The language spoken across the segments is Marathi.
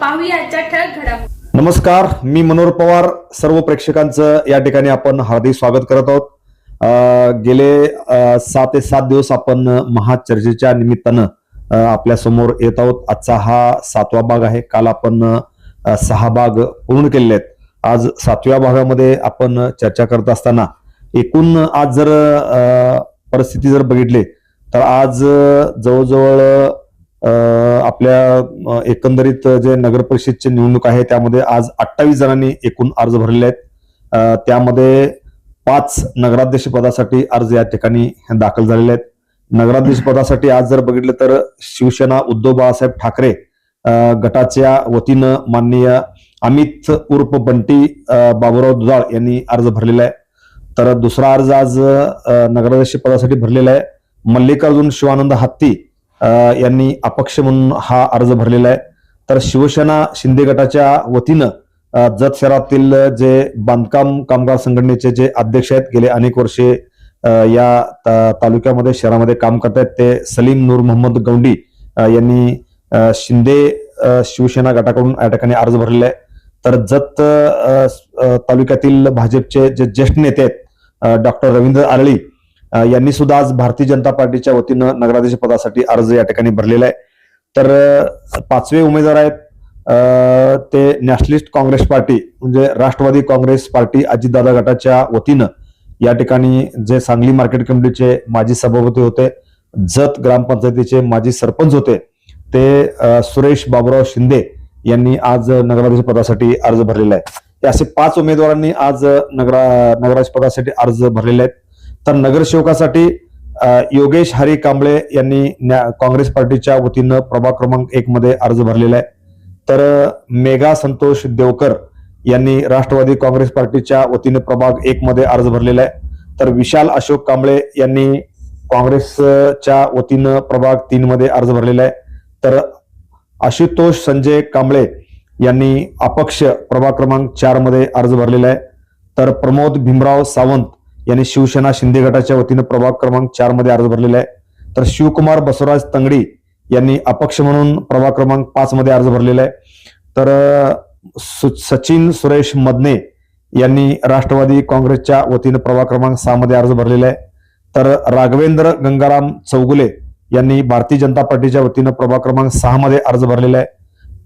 पाहूया आजच्या ठळक घडामोडी. नमस्कार मी मनोहर पवार. सर्व प्रेक्षकांचं या ठिकाणी आपण हार्दिक स्वागत करत आहोत. गेले सात ते सात दिवस आपण महाचर्चेच्या निमित्तानं आपल्यासमोर येत आहोत. आजचा हा सातवा भाग आहे. काल आपण सहा भाग पूर्ण केलेले आहेत. आज सातव्या भागामध्ये आपण चर्चा करत असताना एकूण आज जर परिस्थिती जर बघितली तर आज जवळजवळ आपल्या एकंदरीत जे नगर परिषदची निवडणूक आहे त्यामध्ये आज अठ्ठावीस जणांनी एकूण अर्ज भरलेले आहेत. त्यामध्ये पाच नगराध्यक्ष पदासाठी अर्ज या ठिकाणी दाखल झालेले आहेत. नगराध्यक्ष पदासाठी आज जर बघितलं तर शिवसेना उद्धव बाळासाहेब ठाकरे गटाच्या वतीनं माननीय अमित उर्फ बंटी बाबूराव दुधाळ यांनी अर्ज भरलेला आहे. तर दुसरा अर्ज आज नगराध्यक्ष पदासाठी भरलेला आहे. मल्लिकार्जुन शिवानंद हत्ती यांनी अपक्ष म्हणून हा अर्ज भरलेला आहे. तर शिवसेना शिंदे गटाच्या वतीनं जत शहरातील जे बांधकाम कामगार संघटनेचे जे अध्यक्ष आहेत गेले अनेक वर्षे या ता- तालुक्यामध्ये शहरामध्ये काम करत आहेत ते सलीम नूर मोहम्मद गौंडी यांनी शिंदे शिवसेना गटाकडून या ठिकाणी अर्ज भरलेला आहे. तर जत तालुक्यातील भाजपचे जे ज्येष्ठ नेते आहेत डॉक्टर रवींद्र आरळी यांनी सुद्धा आज भारतीय जनता पार्टीच्या वतीनं नगराध्यक्ष पदासाठी अर्ज या ठिकाणी भरलेला आहे. तर पाचवे उमेदवार आहेत ते नॅशनलिस्ट काँग्रेस पार्टी म्हणजे राष्ट्रवादी काँग्रेस पार्टी अजितदादा गटाच्या वतीनं या ठिकाणी जे सांगली मार्केट कमिटीचे माजी सभापती होते जत ग्रामपंचायतीचे माजी सरपंच होते ते सुरेश बाबुराव शिंदे यांनी आज नगराध्यक्ष पदासाठी अर्ज भरलेला आहे. असे पाच उमेदवारांनी आज नगरा नगराध्यक्ष पदासाठी अर्ज भरलेले आहेत. तर नगरसेवकासाठी योगेश हरी कांबळे यांनी न्या- काँग्रेस पार्टीच्या वतीनं प्रभाग क्रमांक एक मध्ये अर्ज भरलेला आहे. तर मेघा संतोष देवकर यांनी राष्ट्रवादी काँग्रेस पार्टीच्या वतीने प्रभाग एक मध्ये अर्ज भरलेला आहे. तर विशाल अशोक कांबळे यांनी काँग्रेसच्या वतीनं प्रभाग तीन मध्ये अर्ज भरलेला आहे. तर आशुतोष संजय कांबळे यांनी अपक्ष प्रभाग क्रमांक चारमध्ये अर्ज भरलेला आहे. तर प्रमोद भीमराव सावंत यांनी शिवसेना शिंदे गटाच्या वतीनं प्रभाग क्रमांक चारमध्ये अर्ज भरलेला आहे. तर शिवकुमार बसवराज तंगडी यांनी अपक्ष म्हणून प्रभाग क्रमांक पाच मध्ये अर्ज भरलेला आहे. तर सचिन सुरेश मदने यांनी राष्ट्रवादी काँग्रेसच्या वतीनं प्रभाग क्रमांक सहा मध्ये अर्ज भरलेला आहे. तर राघवेंद्र गंगाराम चौगुले यांनी भारतीय जनता पार्टीच्या वतीनं प्रभाग क्रमांक सहा मध्ये अर्ज भरलेला आहे.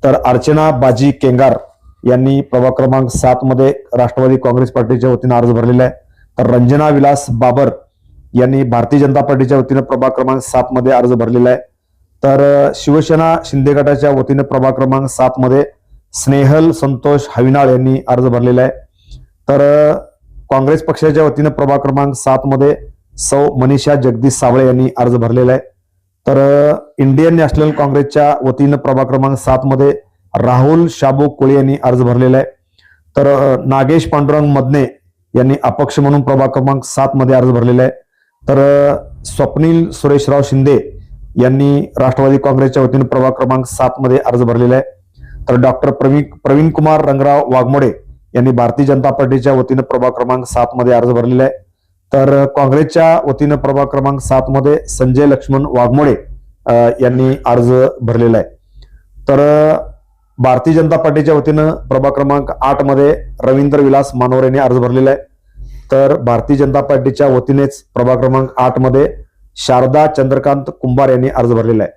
तर अर्चना बाजी केंगार यांनी प्रभाग क्रमांक सात मध्ये राष्ट्रवादी काँग्रेस पार्टीच्या वतीनं अर्ज भरलेला आहे. रंजना विलास बाबर यांनी भारतीय जनता पार्टीच्या वतीनं प्रभाग क्रमांक सात मध्ये अर्ज भरलेला आहे. तर शिवसेना शिंदे गटाच्या वतीनं प्रभाग क्रमांक सात मध्ये स्नेहल संतोष हविनाळ यांनी अर्ज भरलेला आहे. तर काँग्रेस पक्षाच्या वतीनं प्रभाग क्रमांक सात मध्ये सौ मनीषा जगदीश सावळे यांनी अर्ज भरलेला आहे. तर इंडियन नॅशनल काँग्रेसच्या वतीनं प्रभाग क्रमांक सात मध्ये राहुल शाबू कोळी यांनी अर्ज भरलेला आहे. तर नागेश पांडुरंग मदने यांनी अपक्ष म्हणून प्रभाग क्रमांक सात मध्ये अर्ज भरलेला आहे. तर स्वप्नील सुरेशराव शिंदे यांनी राष्ट्रवादी काँग्रेसच्या वतीनं प्रभाग क्रमांक सात मध्ये अर्ज भरलेला आहे. तर डॉक्टर प्रवीण प्रवीण कुमार रंगराव वाघमोडे यांनी भारतीय जनता पार्टीच्या वतीनं प्रभाग क्रमांक सात मध्ये अर्ज भरलेला आहे. तर काँग्रेसच्या वतीनं प्रभाग क्रमांक सात मध्ये संजय लक्ष्मण वाघमोडे यांनी अर्ज भरलेला आहे. तर भारतीय जनता पार्टीच्या वतीनं प्रभाग क्रमांक आठमध्ये रवींद्र विलास मानोर यांनी अर्ज भरलेला आहे. तर भारतीय जनता पार्टीच्या वतीनेच प्रभाग क्रमांक आठमध्ये शारदा चंद्रकांत कुंभार यांनी अर्ज भरलेला आहे.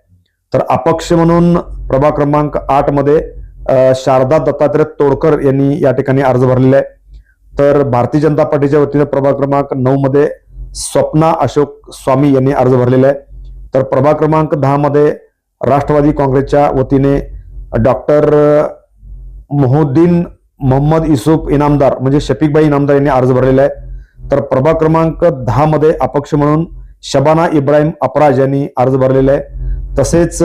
तर अपक्ष म्हणून प्रभाग क्रमांक आठमध्ये शारदा दत्तात्रय तोडकर यांनी या ठिकाणी अर्ज भरलेला आहे. तर भारतीय जनता पार्टीच्या वतीने प्रभाग क्रमांक नऊ मध्ये स्वप्ना अशोक स्वामी यांनी अर्ज भरलेला आहे. तर प्रभाग क्रमांक दहा मध्ये राष्ट्रवादी काँग्रेसच्या वतीने डॉक्टर मोहुद्दीन मोहम्मद युसुफ इनामदार म्हणजे शफीकबाई इनामदार यांनी अर्ज भरलेला आहे. तर प्रभाग क्रमांक दहा मध्ये अपक्ष म्हणून शबाना इब्राहिम अपराज यांनी अर्ज भरलेला आहे. तसेच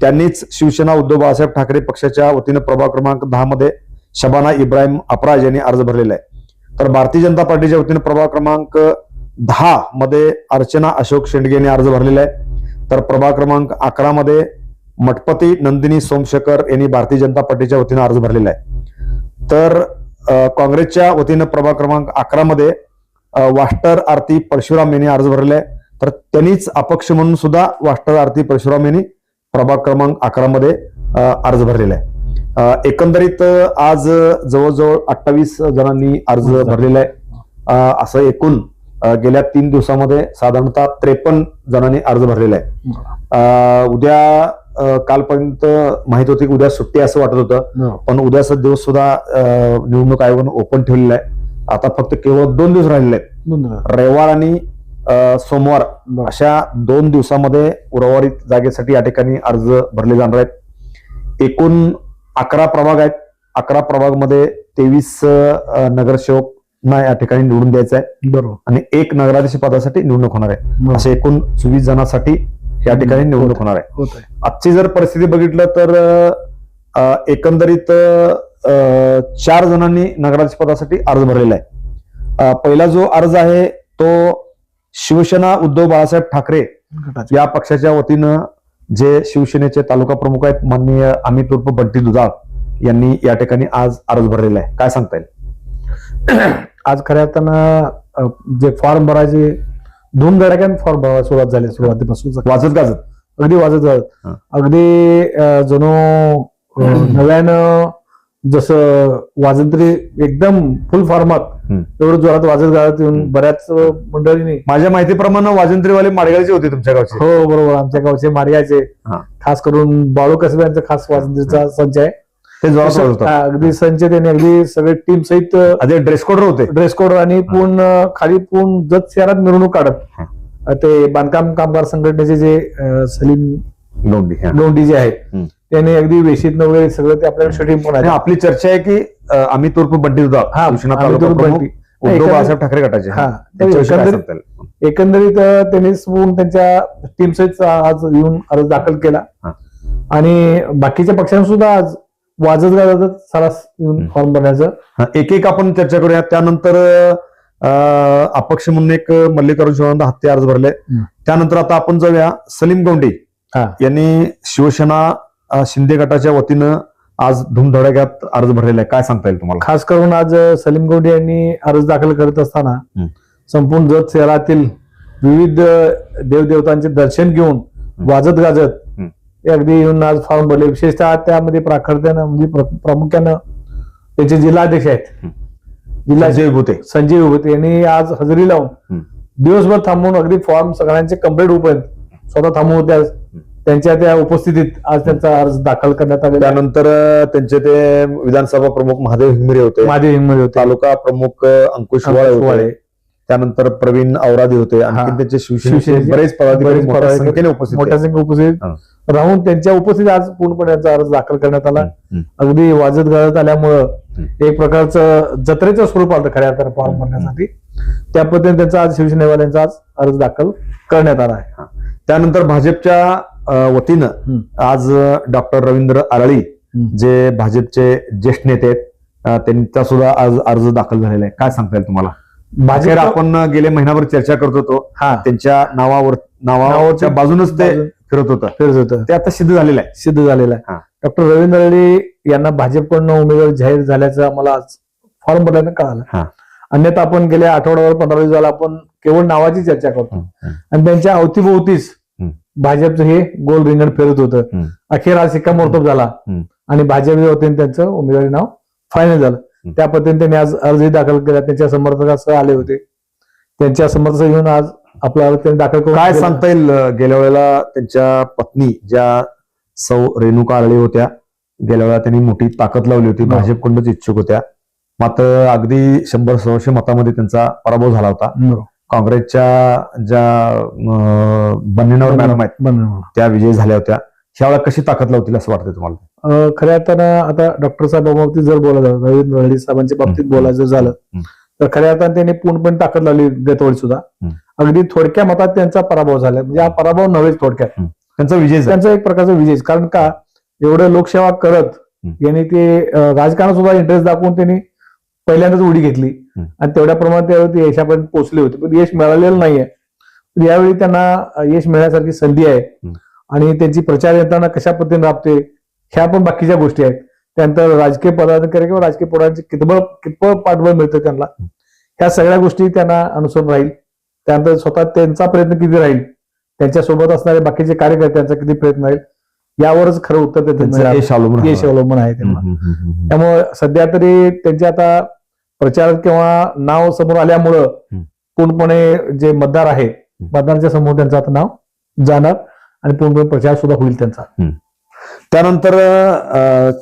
त्यांनीच शिवसेना उद्धव बाळासाहेब ठाकरे पक्षाच्या वतीनं प्रभाग क्रमांक दहा मध्ये शबाना इब्राहिम अपराज यांनी अर्ज भरलेला आहे. तर भारतीय जनता पार्टीच्या वतीनं प्रभाग क्रमांक दहा मध्ये अर्चना अशोक शेंडगे यांनी अर्ज भरलेला आहे. तर प्रभाग क्रमांक अकरा मध्ये मठपती नंदिनी सोमशेखर यांनी भारतीय जनता पार्टीच्या वतीनं अर्ज भरलेला आहे. तर काँग्रेसच्या वतीनं प्रभाग क्रमांक अकरा मध्ये वाष्टर आरती परशुराम यांनी अर्ज भरलेला आहे. तर त्यांनीच अपक्ष म्हणून सुद्धा वाष्टर आरती परशुराम यांनी प्रभाग क्रमांक अकरा मध्ये अर्ज भरलेला आहे. एकंदरीत आज जवळजवळ अठ्ठावीस जणांनी अर्ज भरलेला आहे. असं एकूण गेल्या तीन दिवसामध्ये साधारणतः त्रेपन्न जणांनी अर्ज भरलेला आहे. उद्या कालपर्यंत माहीत होती की उद्या सुट्टी असं वाटत होतं. पण उद्याचा दिवस सुद्धा निवडणूक आयोगानं ओपन ठेवलेला आहे. आता फक्त केवळ दोन दिवस राहिलेले आहेत. रविवार आणि सोमवार अशा दोन दिवसामध्ये उर्वरित जागेसाठी या ठिकाणी अर्ज भरले जाणार आहेत. एकूण अकरा प्रभाग आहेत. अकरा प्रभागमध्ये तेवीस अं, नगरसेवकना या ठिकाणी निवडून द्यायचं आहे बरोबर. आणि एक नगराधीश पदासाठी निवडणूक होणार आहे. असे एकूण चोवीस जणांसाठी या ठिकाणी निवडणूक होणार आहे. आजची जर परिस्थिती बघितलं तर एकंदरीत अं, चार जणांनी नगराध्यक्ष पदासाठी अर्ज भरलेला आहे. पहिला जो अर्ज आहे तो शिवसेना उद्धव बाळासाहेब ठाकरे. या पक्षाच्या वतीनं जे शिवसेनेचे तालुका प्रमुख आहेत माननीय अमित उर्फ बंटी दुधाळ यांनी या ठिकाणी आज अर्ज भरलेला आहे. काय सांगता येईल? आज खऱ्या अर्थानं जे फॉर्म भरायचे धूमधडाक्याने फॉर्म भरायला सुरुवात झाली सुरुवातीपासून. वाजत गाजत. अगदी वाजत. वाजत अगदी जणू नव्यानं जसं वाजंत्री एकदम फुल फॉर्मात. एवढं जोरात वाजत गाजत येऊन बऱ्याच मंडळींनी माझ्या माहितीप्रमाणे वाजंत्रीवाले माडगाळचे होते तुमच्या गावचे. हो बरोबर. आमच्या गावचे हा. खास करून बाळू कसब्यांचा खास वाजंत्रीचा संच आहे. ते होतं. अगदी संच त्यांनी अगदी सगळे टीम सहित ड्रेस कोड होते. ड्रेस कोड आणि पूर्ण खाली पूर्ण जत शहरात मिरवणूक काढत. ते बांधकाम कामगार संघटनेचे जे सलीम. लोंढी जे आहेत. त्यांनी अगदी वेशीत वगैरे सगळं ते आपल्याला शूटिंग पण आहे आपली चर्चा आहे की अमित उर्फ बंटी हा, एकंदरीत- बाळासाहेब ठाकरे गटाचे. एकंदरीत- त्यांनी त्यांच्या टीम सहित आज येऊन अर्ज दाखल केला. आणि बाकीच्या पक्षांनी सुद्धा आज वाजत गाजत सरास येऊन. फॉर्म भरण्याचं हा, एक एक आपण चर्चा करूया त्यानंतर अं, अपक्ष म्हणून एक मल्लिकार्जुन शिवानंद हत्या अर्ज भरले. त्यानंतर आता आपण जाऊया सलीम गौंडी हा. यांनी शिवसेना अं, शिंदे गटाच्या वतीनं आज धुमधडाक्यात अर्ज भरलेला आहे काय सांगता येईल तुम्हाला खास करून आज अ, सलीम गौडी यांनी अर्ज दाखल करत असताना. संपूर्ण जत शहरातील विविध अ, देवदेवतांचे दर्शन घेऊन वाजत गाजत हम्म. अगदी येऊन आज फॉर्म भरले. विशेषतः त्यामध्ये प्राखर्त्यानं म्हणजे प्र- प्रामुख्यानं त्याचे जिल्हाध्यक्ष आहेत. जिल्हा संजय भुते. संजय विभूते यांनी आज हजेरी लावून. दिवसभर थांबून अगदी फॉर्म सगळ्यांचे कंप्लीट होऊपर्यंत स्वतः थांबून होते आज. त्यांच्या त्या उपस्थितीत आज त्यांचा अर्ज दाखल करण्यात आहे. त्यानंतर त्यांचे ते विधानसभा प्रमुख महादेव हिंगमिरे होते. महादेव हिंगमिरे होते. तालुका प्रमुख अंकुश वाळे त्यानंतर प्रवीण औरादी होते. आणखी हा. त्यांचे शिवसेनेचे बरेच पदाधिकारी मोठ्या संख्येने उपस्थित राहून त्यांच्या उपस्थितीत आज पूर्णपणे यांचा अर्ज दाखल करण्यात आला. अगदी वाजत गाजत आल्यामुळं. एक प्रकारचं जत्रेचं स्वरूप आलं खऱ्या अर्थानं फॉर्म भरण्यासाठी त्या पद्धतीने त्यांचा आज शिवसेनेवाल्यांचा आज अर्ज दाखल करण्यात आला आहे त्यानंतर भाजपच्या वतीनं. आज डॉक्टर रवींद्र आरळी. जे भाजपचे ज्येष्ठ नेते आहेत त्यांचा सुद्धा आज अर्ज दाखल झालेला आहे काय सांगता येईल तुम्हाला भाजप आपण गेले महिनाभर चर्चा करत होतो हा त्यांच्या नावावर नावाच्या नावावरती बाजूनच ते फिरत होतं फिरत होतं ते आता सिद्ध झालेलं आहे सिद्ध झालेला हा. आहे डॉक्टर रवींद्र रेड्डी यांना भाजपकडनं उमेदवार जाहीर झाल्याचं आम्हाला आज फॉर्म भरल्यानं कळालं हा. अन्यथा आपण गेल्या आठवड्यावर पंधरा दिवस झाला आपण केवळ नावाची चर्चा करतो आणि त्यांच्या अवतीभोवतीच. भाजपचं हे गोल रिंगण फिरत होतं. अखेर आज शिक्कामोर्तब झाला. आणि भाजपच्या वतीने त्यांचं उमेदवारी नाव फायनल झालं. त्या पद्धतीने त्यांनी आज अर्जही दाखल केला त्यांच्या समर्थकासह आले होते त्यांच्या समर्थक घेऊन आज आपला अर्ज त्यांनी दाखल करून काय. सांगता येईल गेल्या वेळेला त्यांच्या पत्नी ज्या सौ रेणुका आरळी होत्या गेल्या वेळेला त्यांनी मोठी ताकद लावली होती. भाजपकडूनच इच्छुक होत्या मात्र अगदी शंभर सव्वाशे मतामध्ये त्यांचा पराभव झाला होता. काँग्रेसच्या ज्या बन्नेनवर मॅडम आहेत. त्या विजयी झाल्या होत्या ह्यावेळेला कशी ताकद लावतील असं वाटतं तुम्हाला खऱ्या अर्थानं आता डॉक्टर साहेबांबाबतीत जर बोलायचं झालं, रवींद्र रेड्डी साहेबांच्या बाबतीत. बोलायचं झालं हम्म. तर खऱ्या अर्थानं त्यांनी पूर्णपणे ताकद लावली गतवडी सुद्धा. अगदी थोडक्या मतात त्यांचा पराभव झाला म्हणजे हा पराभव नव्हेच थोडक्यात त्यांचा विजय झाला. त्यांचा एक प्रकारचा विजय कारण का एवढं लोकसेवा करत. यांनी ते राजकारणात सुद्धा इंटरेस्ट दाखवून त्यांनी पहिल्यांदाच उडी घेतली. आणि तेवढ्या प्रमाणात त्यावेळी यशापर्यंत पोहोचले होते पण यश मिळालेलं नाहीये यावेळी त्यांना यश मिळण्यासारखी संधी आहे आणि त्यांची प्रचार यंत्रणा कशा पद्धतीने राबते ह्या पण बाकीच्या गोष्टी आहेत त्यानंतर राजकीय पदाधिकारी किंवा राजकीय पदांचे कितपत कितपत पाठबळ मिळतं त्यांना ह्या सगळ्या गोष्टी त्यांना अनुसरून राहील त्यानंतर स्वतः त्यांचा प्रयत्न किती राहील त्यांच्यासोबत असणारे बाकीचे कार्यकर्त्यांचा किती प्रयत्न राहील यावरच खरं उत्तर त्यांचं त्यांचं यश अवलंबून आहे. आहे त्यांना. त्यामुळे सध्या तरी त्यांचे आता प्रचार किंवा नाव समोर आल्यामुळं. पूर्णपणे जे मतदार आहेत मतदारांच्या समोर त्यांचं आता नाव जाणार आणि पूर्णपणे प्रचार सुद्धा होईल त्यांचा. त्यानंतर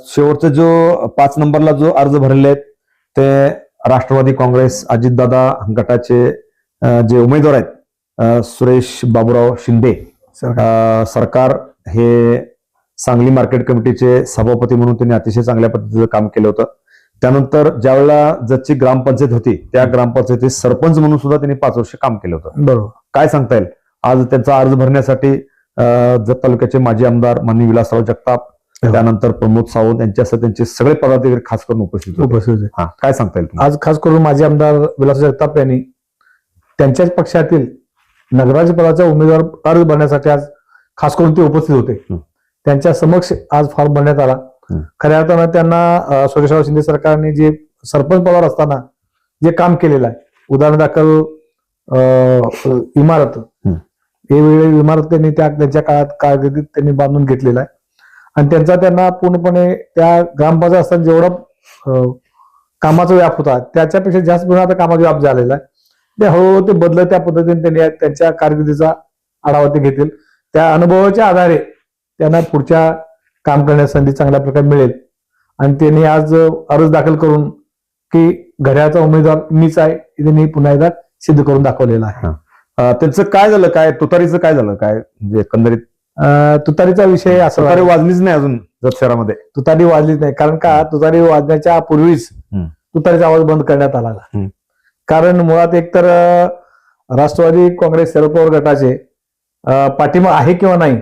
शेवटचा जो पाच नंबरला जो अर्ज भरलेले आहेत ते राष्ट्रवादी काँग्रेस अजितदादा गटाचे जे उमेदवार आहेत सुरेश बाबूराव शिंदे अं, सरकार हे सांगली मार्केट कमिटीचे सभापती म्हणून त्यांनी अतिशय चांगल्या पद्धतीचं काम केलं होतं. त्यानंतर ज्यावेळेला जतची ग्रामपंचायत होती त्या ग्रामपंचायतीत सरपंच म्हणून सुद्धा त्यांनी पाच वर्ष काम केलं होतं. बरोबर. काय सांगता येईल? आज त्यांचा अर्ज भरण्यासाठी जत तालुक्याचे माजी आमदार माननीय विलासराव जगताप हो. त्यानंतर प्रमोद सावंत यांच्यासह त्यांचे सगळे पदाधिकारी खास करून उपस्थित होते उपस्थित आहे. हा काय सांगता येईल? आज खास करून माजी आमदार विलास जगताप यांनी त्यांच्याच पक्षातील नगराज पदाचा उमेदवार अर्ज भरण्यासाठी आज खास करून ते उपस्थित होते. त्यांच्या समक्ष आज फॉर्म भरण्यात आला. खऱ्या अर्थानं त्यांना सुरेशराव शिंदे सरकारने जे सरपंच पदावर असताना जे काम केलेलं आहे उदाहरण दाखल इमारत हे वेळी इमारत त्यांनी त्या त्यांच्या काळात कारकिर्दीत त्यांनी बांधून घेतलेला आहे. आणि त्यांचा त्यांना पूर्णपणे त्या ग्रामपंचायत असताना जेवढा कामाचा व्याप होता त्याच्यापेक्षा जास्त प्रमाणात आता कामाचा व्याप झालेला आहे. ते हळूहळू ते बदलत त्या पद्धतीने त्यांनी त्यांच्या कारकिर्दीचा आढावा ते घेतील. त्या अनुभवाच्या आधारे त्यांना पुढच्या काम करण्याची संधी चांगल्या प्रकारे मिळेल. आणि त्यांनी आज अर्ज दाखल करून की घड्याळाचा उमेदवार मीच आहे हे त्यांनी पुन्हा एकदा सिद्ध करून दाखवलेला आहे. त्यांचं काय झालं? काय तुतारीचं काय झालं? काय म्हणजे एकंदरीत? तुतारीचा विषय असा तुतारी. वाजलीच नाही अजून जत शहरामध्ये. तुतारी वाजलीच नाही. कारण का? तुतारी वाजण्याच्या पूर्वीच. तुतारीचा आवाज बंद करण्यात आला. कारण मुळात एकतर राष्ट्रवादी काँग्रेस शरद पवार गटाचे पाठिंबा आहे किंवा नाही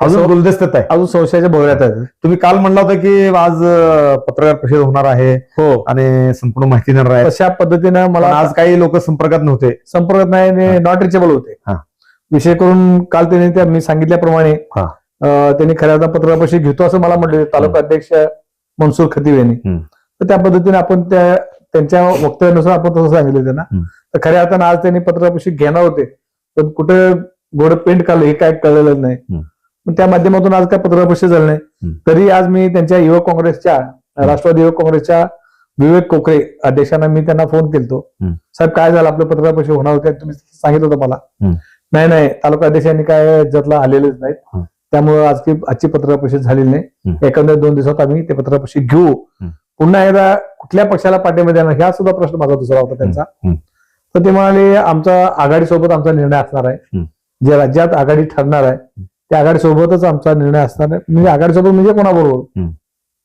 अजून गुलदस्त्यात आहे. अजून संशयाच्या भोवऱ्यात आहे. तुम्ही काल म्हणला होता की आज पत्रकार परिषद होणार आहे हो. आणि संपूर्ण माहिती देणार आहे. तशा पद्धतीनं मला आज काही लोक संपर्कात नव्हते. संपर्क नाही. नॉट रिचेबल होते. हा. विषय करून काल त्यांनी त्या मी सांगितल्याप्रमाणे त्यांनी खऱ्या अर्थानं पत्रकापरिषद घेतो असं मला म्हटले तालुका अध्यक्ष मनसूर खतीब यांनी. तर त्या पद्धतीने आपण त्या त्यांच्या वक्तव्यानुसार आपण तसं सांगितलं त्यांना. तर खऱ्या अर्थानं आज त्यांनी पत्रकापरिषद घेणार होते. पण कुठे गोड पेंट काढलं हे काय कळलेलं नाही. त्या माध्यमातून आज काय पत्रकापरिषद झालं नाही. तरी आज मी त्यांच्या युवक काँग्रेसच्या राष्ट्रवादी युवक काँग्रेसच्या विवेक कोकरे अध्यक्षांना मी त्यांना फोन केलतो. साहेब काय झालं आपलं पत्रकार परिषद होणार होते तुम्ही सांगितलं होतं मला. नाही नाही तालुका अध्यक्षांनी काय जतला आलेलेच नाहीत. त्यामुळे आज आजची पत्रकार परिषद झालेली नाही. एकंदर दोन दिवसात आम्ही ते पत्रकार परिषद घेऊ. पुन्हा एकदा कुठल्या पक्षाला पाठिंबा देणार ह्या सुद्धा प्रश्न माझा दुसरा होता त्यांचा. तर ते म्हणाले आमचा आघाडीसोबत आमचा निर्णय असणार आहे. जे राज्यात आघाडी ठरणार आहे त्या आघाडीसोबतच आमचा निर्णय असणार आहे. म्हणजे आघाडीसोबत म्हणजे कोणाबरोबर.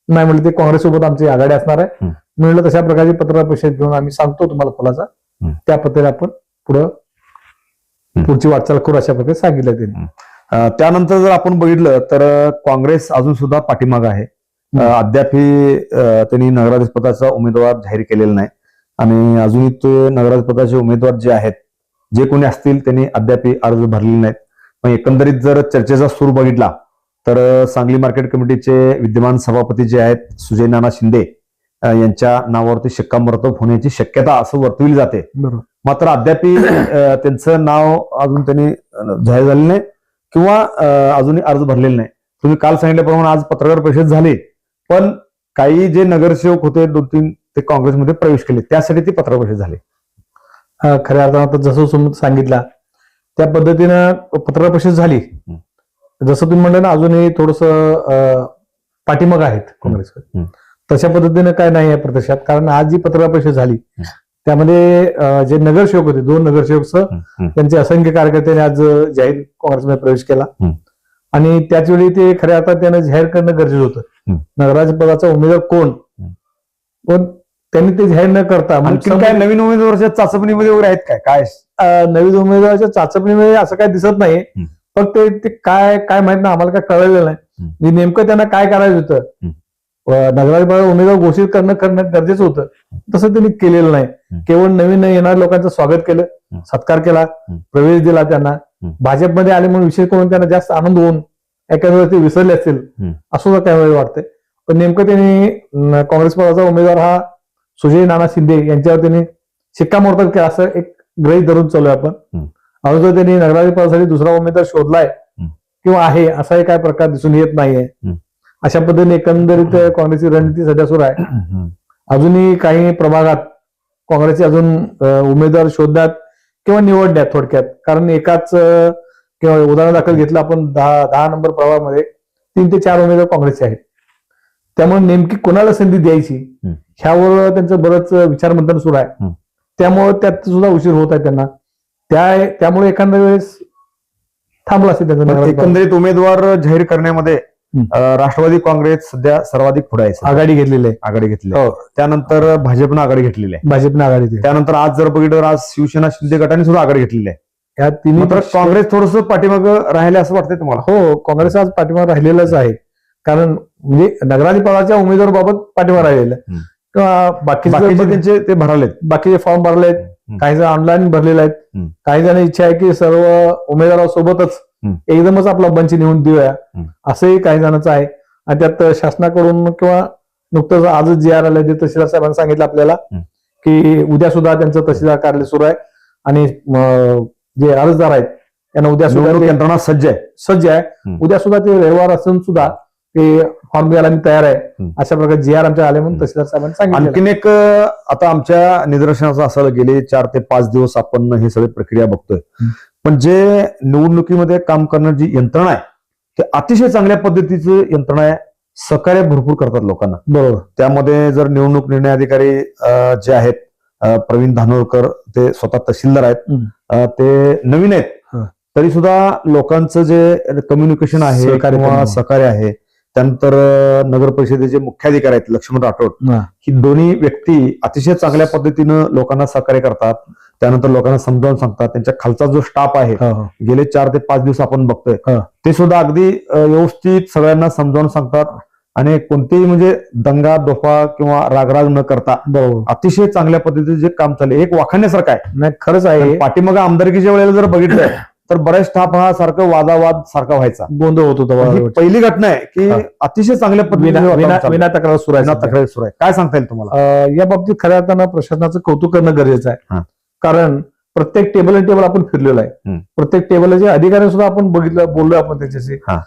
नाही म्हणलं ते काँग्रेस सोबत आमची आघाडी असणार आहे. म्हणलं तशा प्रकारची पत्रकार परिषद घेऊन आम्ही सांगतो तुम्हाला फुलाचा. त्या पद्धतीने आपण पुढं. पुढची वाटचाल करू अशा प्रकारे सांगितलं त्यांनी. अं, त्यानंतर जर आपण बघितलं तर काँग्रेस अजून सुद्धा पाठीमाग आहे. अद्यापही त्यांनी नगराध्यक्षपदाचा उमेदवार जाहीर केलेला नाही. आणि अजूनही ते नगराध्यक्षपदाचे उमेदवार जे आहेत जे कोणी असतील त्यांनी अद्यापही अर्ज भरलेले नाहीत. पण एकंदरीत जर चर्चेचा सूर बघितला तर सांगली मार्केट कमिटीचे विद्यमान सभापती जे आहेत सुजय नाना शिंदे यांच्या नावावरती शिक्कामोर्तब होण्याची शक्यता असं वर्तवली जाते. मात्र अद्यापही अं, त्यांचं नाव अजून त्यांनी जाहीर झालेलं नाही किंवा अजूनही अर्ज भरलेला नाही. तुम्ही काल सांगितल्याप्रमाणे आज पत्रकार परिषद झाली पण काही जे नगरसेवक होते दोन तीन ते काँग्रेसमध्ये प्रवेश केले त्यासाठी ती पत्रकार परिषद झाली. खऱ्या अर्थानं जसं सांगितलं त्या पद्धतीनं पत्रकार परिषद झाली. जसं तुम्ही म्हणलं ना अजूनही थोडस पाठीमाग आहेत काँग्रेसकडे. तशा पद्धतीनं काय नाही आहे प्रत्यक्षात कारण आज जी पत्रकार परिषद झाली त्यामध्ये जे नगरसेवक होते दोन नगरसेवक सह. त्यांचे असंख्य कार्यकर्त्यांनी आज जाहीर काँग्रेसमध्ये प्रवेश केला. आणि त्याच वेळी ते खऱ्या अर्थात त्यानं जाहीर करणं गरजेचं होतं. नगराज पदाचा उमेदवार कोण? पण त्यांनी ते जाहीर न करता काय नवीन उमेदवाराच्या चाचपणीमध्ये वगैरे आहेत काय? काय? नवीन उमेदवाराच्या चाचपणीमध्ये असं काय दिसत नाही. फक्त ते- काय काय माहीत नाही आम्हाला काय कळलेलं नाही. म्हणजे नेमकं त्यांना काय करायचं होतं नगराधिकारी उमेदवार घोषित करणं करणं गरजेचं होतं तसं त्यांनी केलेलं नाही. केवळ नवीन येणाऱ्या लोकांचं स्वागत केलं. सत्कार केला. प्रवेश दिला त्यांना. भाजपमध्ये आले म्हणून विशेष करून त्यांना जास्त आनंद होऊन एखाद्या ते विसरले असतील. असं काही वेळ वाटतंय पण नेमकं त्यांनी काँग्रेस पदाचा उमेदवार हा सुजय नाना शिंदे यांच्यावर त्यांनी शिक्कामोर्तब केला असं एक ग्रहित धरून चालू आपण. अजून त्यांनी नगराधिपदासाठी दुसरा उमेदवार शोधलाय. किंवा आहे असाही काय प्रकार दिसून येत नाहीये. अशा पद्धतीने एकंदरीत काँग्रेसची रणनीती सध्या सुरू आहे. अजूनही काही प्रभागात काँग्रेसचे अजून उमेदवार शोधण्यात किंवा निवडण्यात थोडक्यात कारण एकाच किंवा उदाहरण दाखल घेतलं आपण दहा दहा नंबर प्रभागामध्ये तीन ते चार उमेदवार काँग्रेसचे आहेत त्यामुळे नेमकी कोणाला संधी द्यायची. ह्यावर त्यांचं बरंच विचारमंथन सुरू आहे. त्यामुळे त्यात सुद्धा उशीर होत आहे त्यांना. त्या त्यामुळे एखाद्या वेळेस थांबला असेल त्यांचं. एकंदरीत उमेदवार जाहीर करण्यामध्ये राष्ट्रवादी काँग्रेस सध्या सर्वाधिक पुढे आहे. आघाडी घेतलेली आहे. आघाडी घेतली हो. त्यानंतर भाजपनं आघाडी घेतलेली आहे. भाजपने आघाडी त्यानंतर आज जर बघितलं तर आज शिवसेना शिंदे गटाने सुद्धा आघाडी घेतलेली आहे. या तिन्ही काँग्रेस थोडस पाठीमाग राहिले असं वाटतंय तुम्हाला? हो काँग्रेस आज पाठिंबा राहिलेलाच आहे. कारण म्हणजे नगराधिपदाच्या उमेदवाराबाबत पाठिंबा राहिलेला बाकीचे बाकीचे त्यांचे ते भरालेत बाकीचे फॉर्म भरले हम्म. काही जण ऑनलाईन भरलेले आहेत. काही जण इच्छा आहे की सर्व उमेदवारासोबतच. एकदमच आपला बंच निवडून देऊया. असंही काही जणांचं आहे आणि त्यात शासनाकडून किंवा नुकतंच आजच जी आर आले ते तहसीलदार साहेबांनी सांगितलं आपल्याला. की उद्या सुद्धा त्यांचं तहसीलदार कार्यालय सुरू आहे आणि जे अर्जदार आहेत त्यांना उद्या सुद्धा यंत्रणा सज्ज आहे सज्ज आहे. उद्या सुद्धा ते रविवार असून सुद्धा ते फॉर्म द्यायला मी तयार आहे. अशा प्रकारे जी आर आमच्या आले म्हणून. तहसीलदार साहेबांनी सांगितलं आणखीन एक आता आमच्या निदर्शनाचं असं गेले चार ते पाच दिवस आपण हे सगळे प्रक्रिया बघतोय. पण जे निवडणुकीमध्ये काम करण्याची जी यंत्रणा आहे ते अतिशय चांगल्या पद्धतीचं यंत्रणा आहे सहकार्य भरपूर करतात लोकांना बरोबर त्यामध्ये जर निवडणूक निर्णय अधिकारी जे आहेत प्रवीण धानोरकर ते स्वतः तहसीलदार आहेत ते नवीन आहेत. तरी सुद्धा लोकांचं जे कम्युनिकेशन आहे किंवा. सहकार्य आहे त्यानंतर नगर परिषदेचे मुख्याधिकारी आहेत लक्ष्मण राठोड. हा. दोन्ही व्यक्ती अतिशय चांगल्या पद्धतीनं लोकांना सहकार्य करतात. त्यानंतर लोकांना समजावून सांगतात. त्यांच्या खालचा जो स्टाफ आहे. गेले चार ते पाच दिवस आपण बघतोय. ते सुद्धा अगदी व्यवस्थित सगळ्यांना समजावून सांगतात आणि कोणतेही म्हणजे दंगा दोफा किंवा रागराग न करता अतिशय चांगल्या पद्धतीचे जे काम चालले एक वाखाण्यासारखं आहे. नाही खरंच आहे. पाठीमाग आमदारकीच्या वेळेला जर बघितलं तर बऱ्याच स्टाफ हा सारखं वादावाद सारखा व्हायचा गोंधळ होत होता. पहिली घटना आहे की. अतिशय चांगल्या पद्धतीने विना तक्रार सुरू आहे. तक्रारी सुरू आहे काय सांगता येईल तुम्हाला या बाबतीत खऱ्या अर्थानं प्रशासनाचं कौतुक करणं गरजेचं. आहे कारण प्रत्येक टेबल आणि टेबल आपण फिरलेलो आहे. प्रत्येक टेबलचे अधिकारी सुद्धा आपण बघितलं बोललोय आपण त्याच्याशी हा.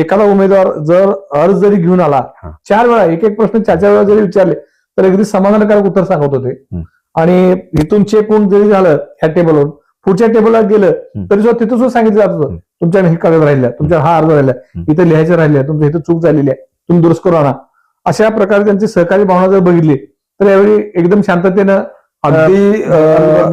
एखादा उमेदवार जर अर्ज जरी घेऊन आला. चार वेळा एक एक प्रश्न चार चार वेळा जरी विचारले तर अगदी समाधानकारक उत्तर सांगत होते. आणि इथून चेक होऊन जरी झालं ह्या टेबलवर पुढच्या टेबलला गेलं. तरी सुद्धा तिथून सुद्धा सांगितलं जात होतं. तुमच्या हे कागद राहिल्या तुमच्या हा अर्ज राहिला. इथं लिहायचं राहिलं तुमच्या इथं चूक झालेली आहे तुम्ही दुरुस्त करू आणा अशा प्रकारे त्यांची सहकारी भावना जर बघितली तर यावेळी एकदम शांततेनं अगदी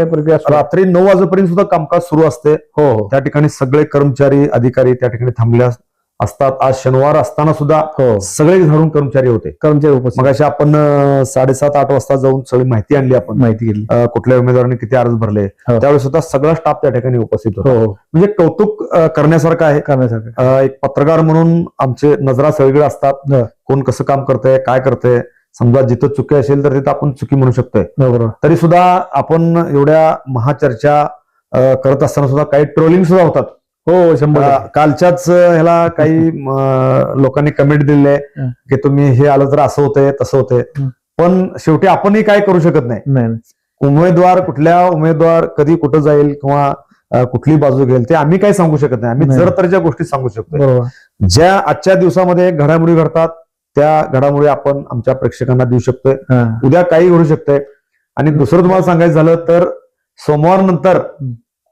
प्रक्रिया. रात्री नऊ वाजेपर्यंत सुद्धा कामकाज सुरू असते हो हो त्या ठिकाणी सगळे कर्मचारी अधिकारी त्या ठिकाणी थांबले अस- असतात. आज शनिवार असताना सुद्धा हो. सगळे घरून कर्मचारी होते. कर्मचारी उपस्थित. मग आपण अं, साडेसात आठ वाजता जाऊन सगळी माहिती आणली आपण. माहिती घेतली. अं, कुठल्या उमेदवाराने किती अर्ज भरले. हो. त्यावेळेस सुद्धा सगळा स्टाफ त्या ठिकाणी उपस्थित होता. हो हो. म्हणजे कौतुक अं, करण्यासारखं आहे. करण्यासारखं. अं, एक पत्रकार म्हणून आमचे नजरा सगळीकडे असतात. हो. कोण कसं काम करतंय काय करतंय. समजा जिथं चुकी असेल तर तिथं आपण चुकी म्हणू शकतोय. बरोबर. तरी सुद्धा आपण एवढ्या महाचर्चा अं, करत असताना सुद्धा काही ट्रोलिंग सुद्धा होतात. हो शंभर अं, टक्के. कालच्याच ह्याला काही लोकांनी कमेंट दिले हं. की तुम्ही हे आलं तर असं होतंय तसं होतंय हं. पण शेवटी आपणही काय करू शकत नाही. उमेदवार कुठल्या उमेदवार कधी कुठं जाईल किंवा कुठली बाजू घेईल ते आम्ही काय सांगू शकत नाही आम्ही. जर तरच्या गोष्टी सांगू शकतो ज्या आजच्या दिवसामध्ये घडामोडी घडतात त्या घडामोडी आपण आमच्या प्रेक्षकांना देऊ शकतोय हा. उद्या काही घडू शकतंय आणि दुसरं तुम्हाला सांगायचं झालं तर सोमवार नंतर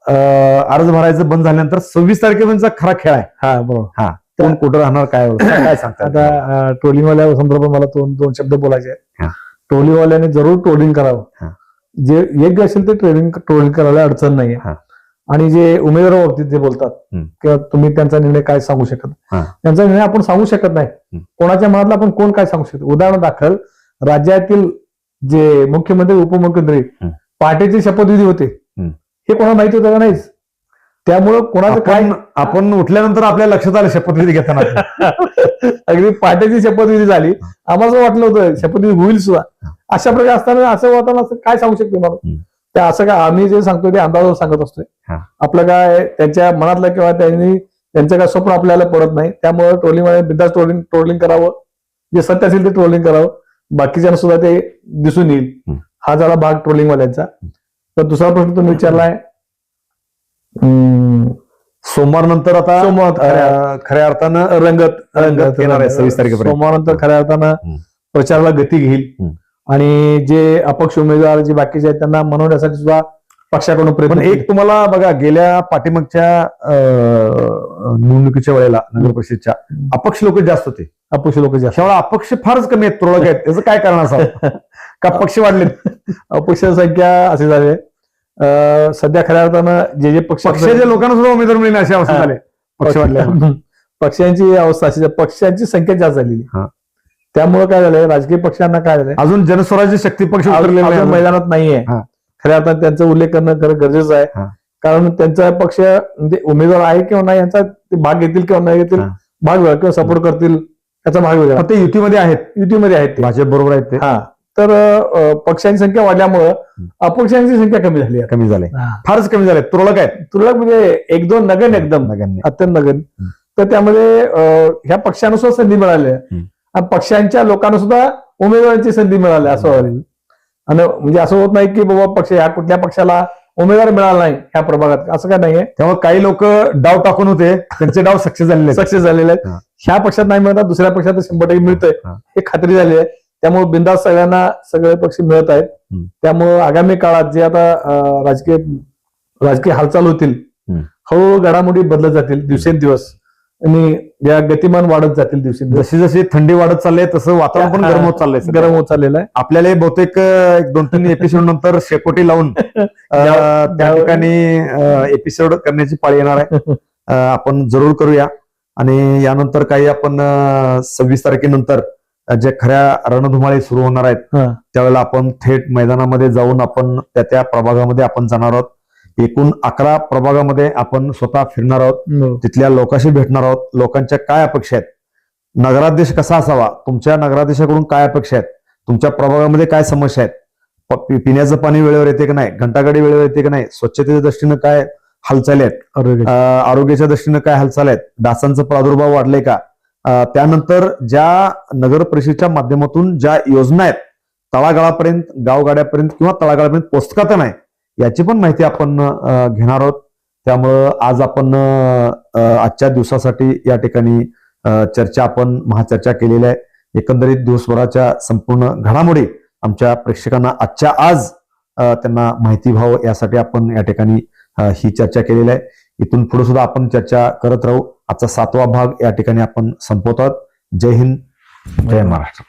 अर्ज भरायचं बंद झाल्यानंतर सव्वीस तारखेपर्यंतचा खरा खेळ आहे हा बरोबर हा कोण कुठं राहणार काय काय सांगतात आता ट्रोलिंगवाल्या संदर्भात मला दोन दोन शब्द बोलायचे. आहेत ट्रोलिंगवाल्याने जरूर ट्रोलिंग. करावं जे योग्य असेल ते ट्रोलिंग ट्रोलिंग करायला अडचण नाहीये हा. आणि जे उमेदवार बाबतीत जे बोलतात. किंवा तुम्ही त्यांचा निर्णय काय सांगू शकत. त्यांचा निर्णय आपण सांगू शकत नाही. कोणाच्या मनातला आपण कोण काय सांगू शकतो उदाहरण दाखल राज्यातील जे मुख्यमंत्री उपमुख्यमंत्री. पहाटेचे शपथविधी होते. हे कोणाला माहिती होतं का नाहीच? त्यामुळं कोणाचं काय आपण उठल्यानंतर आपल्या लक्षात आलं शपथविधी घेताना. अगदी पाट्याची शपथविधी झाली. आम्हाला वाटलं होतं शपथविधी होईल सुद्धा. अशा प्रकारे असताना असं होताना असं काय सांगू शकतो. मला ते असं काय आम्ही जे सांगतो ते अंदाजावर सांगत असतोय. आपलं काय त्यांच्या मनातलं किंवा त्यांनी त्यांचं काय स्वप्न आपल्याला पडत नाही. त्यामुळे ट्रोलिंग बिंदास ट्रोलिंग ट्रोलिंग करावं. जे सत्य असेल ते ट्रोलिंग करावं. बाकीच्यांना सुद्धा ते दिसून येईल. हा झाला भाग ट्रोलिंग वाल्यांचा. तर दुसरा प्रश्न तुम्ही विचारलाय सोमवार नंतर आता सोमवार खऱ्या- अर्थानं रंगत रंगत येणार आहे सव्वीस तारखेपर्यंत सोमवारनंतर खऱ्या अर्थानं. प्रचाराला गती घेईल. आणि जे अपक्ष उमेदवार जे बाकीचे आहेत त्यांना मनवण्यासाठी सुद्धा पक्षाकडून पण प्रयत्न एक तुम्हाला बघा गेल्या पाठीमागच्या निवडणुकीच्या वेळेला नगर परिषदच्या अपक्ष लोक जास्त होते. अपक्ष लोक जास्त. त्यामुळे अपक्ष फारच कमी आहेत तुरळक आहेत. त्याचं काय कारण असावं? का पक्ष वाढलेत? अपक्ष संख्या असे झाले सध्या खऱ्या अर्थानं जे जे पक्ष पक्षाच्या लोकांना सुद्धा उमेदवार मिळणे अशी अवस्था. झाली पक्ष वाढले पक्षांची अवस्था अशी पक्षांची संख्या जास्त झालेली हा. त्यामुळे काय झालंय? राजकीय पक्षांना काय झालंय? अजून जनस्वराज्य शक्ती पक्ष. मैदानात नाहीये. खऱ्या अर्थात त्यांचा उल्लेख करणं खरं गरजेचं. आहे. कारण त्यांचा पक्ष म्हणजे उमेदवार आहे किंवा नाही यांचा ते भाग घेतील किंवा नाही घेतील. भाग वेगळा किंवा सपोर्ट करतील याचा भाग वेगळा. ते युतीमध्ये आहेत. युतीमध्ये आहेत ते. भाजप बरोबर आहेत ते. हा. तर पक्षांची संख्या वाढल्यामुळं अपक्षांची संख्या कमी झाली आहे कमी झाले. फारच कमी झाले तुरळक आहेत. तुरळक म्हणजे एक दोन नगन एकदम. नगण्य. अत्यंत नगन. तर त्यामध्ये ह्या पक्षांना सुद्धा संधी मिळाली आहे. आणि पक्षांच्या लोकांना सुद्धा उमेदवारांची संधी मिळाली असं होईल आणि म्हणजे असं होत नाही की बाबा पक्ष ह्या कुठल्या पक्षाला उमेदवार मिळाला नाही ह्या प्रभागात असं काय नाहीये त्यामुळे काही लोक डाव टाकून होते त्यांचे डाव सक्सेस झालेले. सक्सेस झालेले आहेत. ह्या पक्षात नाही मिळतात दुसऱ्या पक्षात शंभर टक्के मिळतंय हा. खात्री झाली आहे त्यामुळे बिंदास सगळ्यांना सगळे पक्ष मिळत आहेत. त्यामुळे आगामी काळात जे आता राजकीय राजकीय हालचाल होतील. हळूहळू घडामोडी बदलत जातील दिवसेंदिवस आणि या गतिमान वाढत जातील दिवसेंदिवस जशी जशी थंडी वाढत चालली आहे, तसं वातावरण पण गरम होत चाललंय. गरम होत चाललेलं आहे. आपल्याला बहुतेक एक दोन तीन एपिसोड नंतर शेकोटी लावून त्या ज्या- ठिकाणी एपिसोड करण्याची पाळी येणार आहे. आपण जरूर करूया. आणि यानंतर काही आपण सव्वीस तारखेनंतर अं, जे खऱ्या रणधुमाळी सुरू होणार आहेत. त्यावेळेला आपण थेट मैदानामध्ये जाऊन आपण त्या त्या प्रभागामध्ये आपण जाणार आहोत. एकूण अकरा प्रभागामध्ये आपण स्वतः फिरणार आहोत. बरोबर. तिथल्या लोकांशी भेटणार आहोत. लोकांच्या काय अपेक्षा आहेत? नगराध्यक्ष कसा असावा? तुमच्या नगराध्यक्षाकडून काय अपेक्षा आहेत? तुमच्या प्रभागामध्ये काय समस्या आहेत? पिण्याचं पाणी वेळेवर येते की नाही? घंटागाडी वेळेवर येते की नाही? स्वच्छतेच्या दृष्टीनं काय हालचाली आहेत? आरोग्याच्या दृष्टीनं काय हालचाल आहेत? डासांचा प्रादुर्भाव वाढलाय का? त्यानंतर ज्या नगर परिषदेच्या माध्यमातून ज्या योजना आहेत तळागाळापर्यंत गावगाड्यापर्यंत किंवा तळागाळापर्यंत पोचका तर नाही? याची पण माहिती आपण घेणार आहोत. त्यामुळं आज आपण आजच्या दिवसासाठी या ठिकाणी चर्चा आपण महाचर्चा केलेली आहे. एकंदरीत दिवसभराच्या संपूर्ण घडामोडी आमच्या प्रेक्षकांना आजच्या आज त्यांना माहिती व्हावं यासाठी आपण या ठिकाणी ही चर्चा केलेली आहे. इथून पुढे सुद्धा आपण चर्चा करत राहू. आजचा सातवा भाग या ठिकाणी आपण संपवतात जय हिंद. जय महाराष्ट्र.